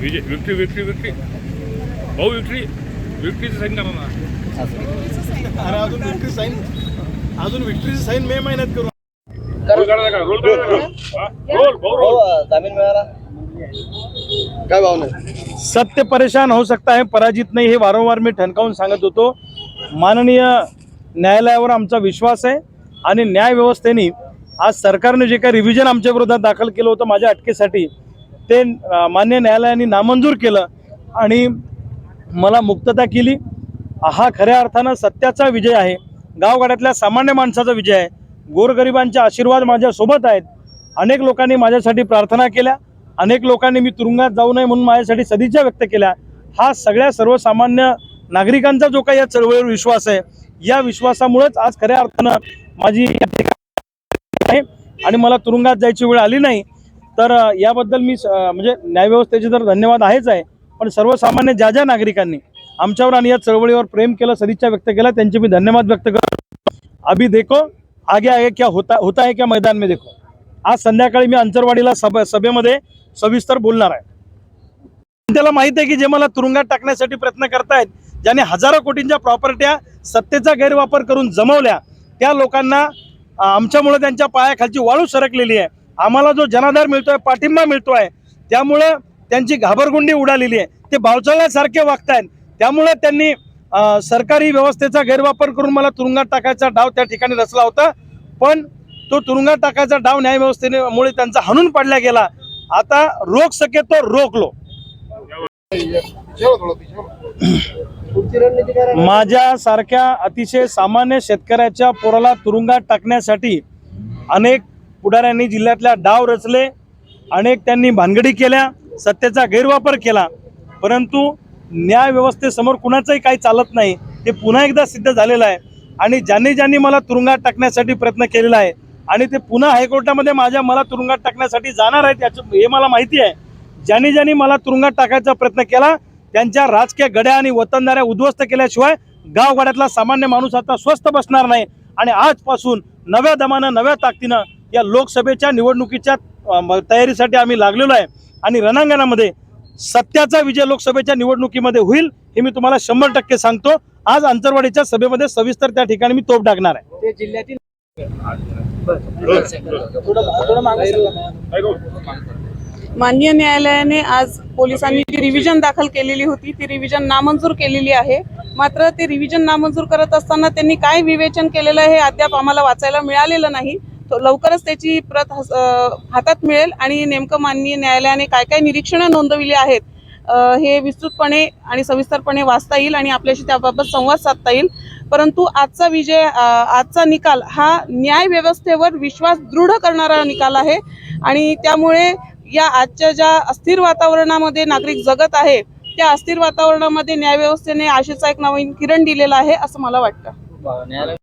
Vijay victory victory victory. भाऊ victory. विक्ट्रीचं sign करा ना. अरे अजून विक्ट्री साईन अजून विक्ट्रीची साईन मे महिन्यात करू. रोल रोल? रोल भाऊ रोल हो जामीन मिळाला. काय भावना सत्य परेशान होऊ सकता है पराजित नाही हे वारंवार मी ठणकावून सांगत होतो. माननीय न्यायालयावर आमचा विश्वास आहे आणि न्याय व्यवस्थेने आज सरकारने जे काही रिव्हिजन आमच्या विरोधात दाखल केलं होतं माझ्या अटकेसाठी ते मान्य न्यायालयाने नामंजूर केलं आणि मला मुक्तता केली. हा खऱ्या अर्थानं सत्याचा विजय आहे. गावगाड्यातल्या सामान्य माणसाचा विजय आहे. गोरगरिबांचे आशीर्वाद माझ्यासोबत आहेत. अनेक लोकांनी माझ्यासाठी प्रार्थना केल्या. अनेक लोकांनी मी तुरुंगात जाऊ नये म्हणून माझ्यासाठी सदिच्छा व्यक्त केल्या. हा सगळ्या सर्वसामान्य नागरिकांचा जो काही या चळवळीवर विश्वास आहे या विश्वासामुळेच आज खऱ्या अर्थानं माझी आणि मला तुरुंगात जायची वेळ आली नाही. तर याबद्दल मी म्हणजे न्यायव्यवस्थेचे तर धन्यवाद आहेच आहे पण सर्वसामान्य ज्या ज्या नागरिकांनी आमच्यावर आणि या चळवळीवर प्रेम केलं सदिच्छा व्यक्त केला त्यांचे मी धन्यवाद व्यक्त करतो. अभी देखो आगे आगे क्या होता होता है क्या मैदान में देखो. आज संध्याकाळी मी अंतरवाडीला सभा सभेमध्ये सविस्तर बोलणार आहे. त्याला माहीत आहे की जे मला तुरुंगात टाकण्यासाठी प्रयत्न करतायत ज्याने हजारो कोटींच्या प्रॉपर्ट्या सत्तेचा गैरवापर करून जमवल्या त्या लोकांना आमच्यामुळे त्यांच्या पायाखालची वाळू सरकलेली आहे. आम्हाला जो जनाधार मिळतोय पाठिंबा मिळतोय त्यामुळं त्यांची घाबरगुंडी उडालेली आहे. ते भावचाळ्यासारखे वागतायत. त्यामुळे त्यांनी सरकारी व्यवस्थेचा गैरवापर करून मला तुरुंगात टाकायचा डाव त्या ठिकाणी रचला होता. पण तो तुरुंगात टाकायचा डाव न्यायव्यवस्थेने मुळे त्यांचा हणून पाडला गेला. आता रोख सके तो रोखलो. माझ्या सारख्या माझ्यासारख्या अतिशय सामान्य शेतकऱ्याच्या पोराला तुरुंगात टाकण्यासाठी अनेक पुढाऱ्यांनी जिल्ह्यातल्या डाव रचले अनेक त्यांनी भानगडी केल्या सत्तेचा गैरवापर केला. परंतु न्याय व्यवस्थेसमोर कुणाचंही काही चालत नाही हे पुन्हा एकदा सिद्ध झालेलं आहे. आणि ज्यांनी ज्यांनी मला तुरुंगात टाकण्यासाठी प्रयत्न केलेला आहे आणि ते पुन्हा हायकोर्टामध्ये माझ्या मला तुरुंगात टाकण्यासाठी जाणार आहेत याचं हे मला माहिती आहे. ज्यांनी ज्यांनी मला तुरुंगात टाकायचा प्रयत्न केला त्यांच्या राजकीय गड्या आणि वतनदाऱ्या उद्ध्वस्त केल्याशिवाय गावगाड्यातला सामान्य माणूस आता स्वस्थ बसणार नाही. आणि आजपासून नव्या दमानं नव्या ताकदीनं या लोकसभेच्या निवडणुकीच्या तयारीसाठी आम्ही लागलेलो आहे. आणि रणांगणामध्ये सत्याचा विजय लोकसभेच्या निवडणुकीमध्ये होईल हे मी तुम्हाला शंभर टक्के सांगतो. आज अंतरवाडीच्या सभेमध्ये सविस्तर त्या ठिकाणी मी तोप टाकणार आहे. जिल्ह्यातील माननीय न्यायालयाने आज पोलिसांनी जी रिव्हिजन दाखल केलेली होती ती रिव्हिजन नामंजूर केलेली आहे. मात्र ते रिव्हिजन नामंजूर करत असताना त्यांनी काय विवेचन केलेलं आहे हे अद्याप आम्हाला वाचायला मिळालेलं नाही. तो लवकरच त्याची प्रत हातात मिळेल आणि नेमकं माननीय न्यायालयाने काय काय निरीक्षणं नोंदविली आहेत हे विस्तृतपणे आणि सविस्तरपणे वाचता येईल आणि आपल्याशी त्याबाबत संवाद साधता येईल. परंतु आजचा विजय आजचा निकाल हा न्याय व्यवस्थेवर विश्वास दृढ करणारा निकाल आहे आणि त्यामुळे या आजच्या ज्या अस्थिर वातावरणामध्ये नागरिक जगत आहे त्या अस्थिर वातावरणामध्ये न्यायव्यवस्थेने आशेचा एक नवीन किरण दिलेला आहे असं मला वाटतं.